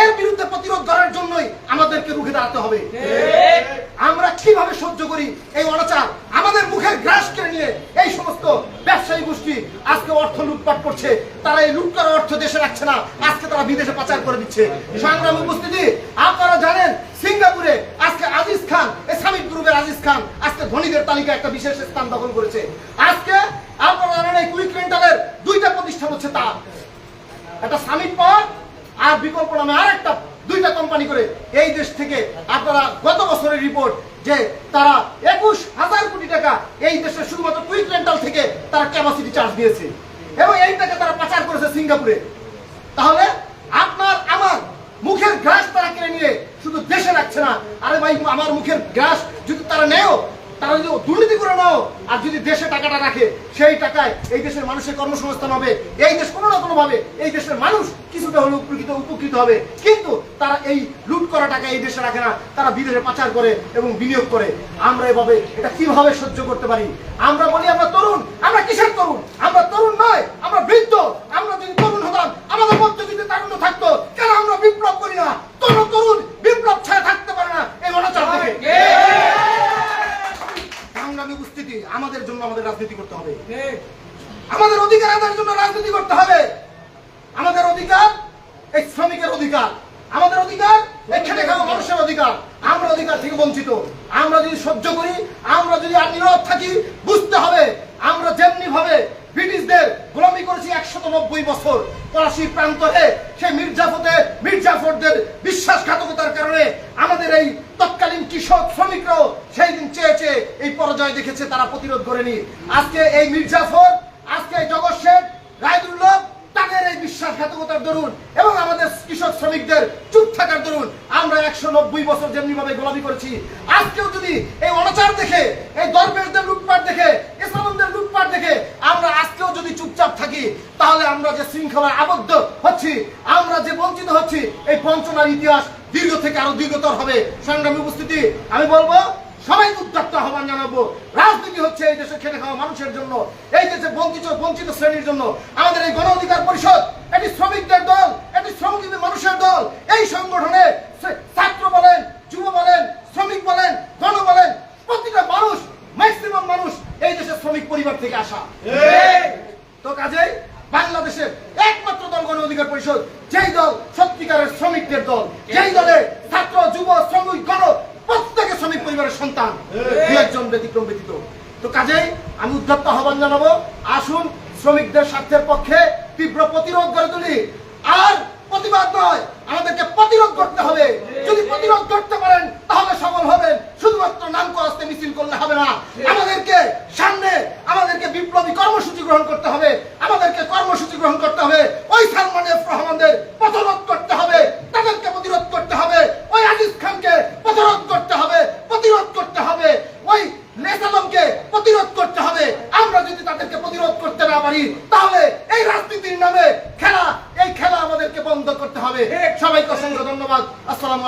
এর বিরুদ্ধে প্রতিরোধ করার জন্যই আমাদেরকে রুখে দাঁড়াতে হবে। আমরা কীভাবে সহ্য করি এই অনাচার? আমাদের মুখের গ্রাস কেড়ে নিয়ে এই সমস্ত ব্যবসায়ী গোষ্ঠী আজকে অর্থ লুটপাট করছে। তারা এই লুট করা অর্থ দেশে রাখছে না। আজকে তারা বিদেশে পাচার করে দিচ্ছে। সংগ্রাম উপস্থিতি, আপনারা জানেন সিঙ্গাপুরে আজকে আজিজ খান এই সামিট গ্রুপের আজিজ খান আজকে ধনীদের তালিকায় একটা বিশেষ স্থান দখল করেছে। আজকে আপনারা জানেন এই কুইক রেন্টালের দুইটা প্রতিষ্ঠান হচ্ছে তার। একটা সামিট পাওয়ার আর বিকল্প নামে আরেকটা, দুইটা কোম্পানি করে এই দেশ থেকে আপনারা গত বছরের রিপোর্ট যে তারা একুশ হাজার কোটি টাকা এই দেশের শুধুমাত্র কুইক রেন্টাল থেকে তারা ক্যাপাসিটি চার্জ দিয়েছে। এবং এই টাকা তারা পাচার করেছে সিঙ্গাপুরে। তাহলে আপনার আমার মুখের গ্রাস তারা কিনে নিয়ে শুধু দেশে রাখছে না। আরে ভাই, আমার মুখের গ্রাস যদি তারা নেও তারা যদি দুর্নীতি করে নাও। আর যদি দেশে টাকাটা রাখে, সেই টাকায় এই দেশের মানুষের কর্মসংস্থান হবে। এই দেশ কোনো না কোনোভাবে এই দেশের মানুষ কিছুটা হলে উপকৃত উপকৃত হবে। কিন্তু তারা এই লুট করা টাকা এই দেশে রাখে না। তারা বিদেশে পাচার করে এবং বিনিয়োগ করে। আমরা এভাবে এটা কীভাবে সহ্য করতে পারি? আমরা বলি, আমরা তরুণ। আমরা কিসের তরুণ আমরা তরুণ নয় আমরা বৃদ্ধ আমরা যদি তরুণ হতাম আমাদের মধ্যে যদি তারুণ্য থাকতো কেন আমরা বিপ্লব করি না তরুণ তরুণ বিপ্লব ছাড়া থাকতে পারে না এই অনাচার থেকে সংগ্রামী উপস্থিতি আমাদের জন্য আমাদের রাজনীতি করতে হবে। আমাদের অধিকার আদায়ের জন্য রাজনীতি করতে হবে। আমাদের অধিকার এই শ্রমিকের অধিকার। আমাদের অধিকার এখানে খাওয়া মানুষের অধিকার। আমরা অধিকার থেকে বঞ্চিত। আমরা যদি সহ্য করি, আমরা যদি আর নীরব থাকি বুঝতে হবে আমরা যেমনি ভাবে ব্রিটিশদের গোলামি করেছি একশত বছর পলাশির প্রান্তরে সেই মির্জাফতে মির্জাফরদের বিশ্বাসঘাতকতার কারণে আমাদের এই তৎকালীন কৃষক শ্রমিকরাও সেই দিন চেয়ে চেয়ে এই পরাজয় দেখেছে, তারা প্রতিরোধ করেনি। আজকে এই মির্জাফর, আজকে জগৎ শেখ রায়দুল্লভ, তাদের এই বিশ্বাসঘাতকতার দরুন এবং আমাদের কৃষক শ্রমিকদের চুপ থাকার দরুন আমরা একশো নব্বই বছর যেমনি ভাবে গোলামি করেছি। আজকেও যদি এই অনাচার দেখে, এই দরবেশদের আমরা যে শৃঙ্খলায় আবদ্ধ হচ্ছি আমরা যে বঞ্চিত হচ্ছি এই বঞ্চনার ইতিহাস দীর্ঘ থেকে আরও দীর্ঘতর হবে। সংগ্রামী উপস্থিতি আমি বলব সবাই উদ্যক্ত আহ্বান জানাব। রাজনীতি হচ্ছে এই দেশে খেটে খাওয়া মানুষের জন্য এই দেশে বঞ্চিত বঞ্চিত শ্রেণির জন্য। আমাদের এই গণ অধিকার পরিষদ এটি শ্রমিকদের দল এটি শ্রমজীবী মানুষের দল। এই সংগঠনে ছাত্র বলেন যুব বলেন শ্রমিক বলেন গণ বলেন প্রতিটা মানুষ ম্যাক্সিমাম মানুষ এই দেশের শ্রমিক পরিবার থেকে আসা। তো কাজেই বাংলাদেশের একমাত্র দল গণ অধিকার পরিষদ যেই দল সত্যিকারের শ্রমিকদের দল যেই দলে ছাত্র যুব শ্রমিক গণ প্রত্যেকে শ্রমিক পরিবারের সন্তান দু একজন ব্যতিক্রম ব্যতীত। তো কাজেই আমি উদ্যোক্তা আহ্বান জানাব আসুন শ্রমিকদের স্বার্থের পক্ষে তীব্র প্রতিরোধ গড়ে তুলি। আর প্রতিবাদ নয় আমাদেরকে প্রতিরোধ করতে হবে যদি প্রতিরোধ করতে পারেন তাহলে সফল হবেন শুধুমাত্র নাম করাস্তে মিছিল করলে হবে না আমাদেরকে সামনে আমাদেরকে বিপ্লবী কর্মসূচি গ্রহণ করতে হবে আমাদেরকে কর্মসূচি গ্রহণ করতে হবে ওই সালমান এফ রহমানদের প্রতিরোধ করতে হবে তাদেরকে প্রতিরোধ করতে হবে ওই আজিজ খানকে প্রতিরোধ করতে হবে প্রতিরোধ করতে হবে ওই নেসালমকে প্রতিরোধ করতে হবে। আমরা যদি তাদেরকে প্রতিরোধ করতে না পারি তাহলে এই রাজনীতির নামে খেলা এই খেলা আমাদেরকে বন্ধ করতে হবে। সবাইকে অসংখ্য ধন্যবাদ। আসসালাম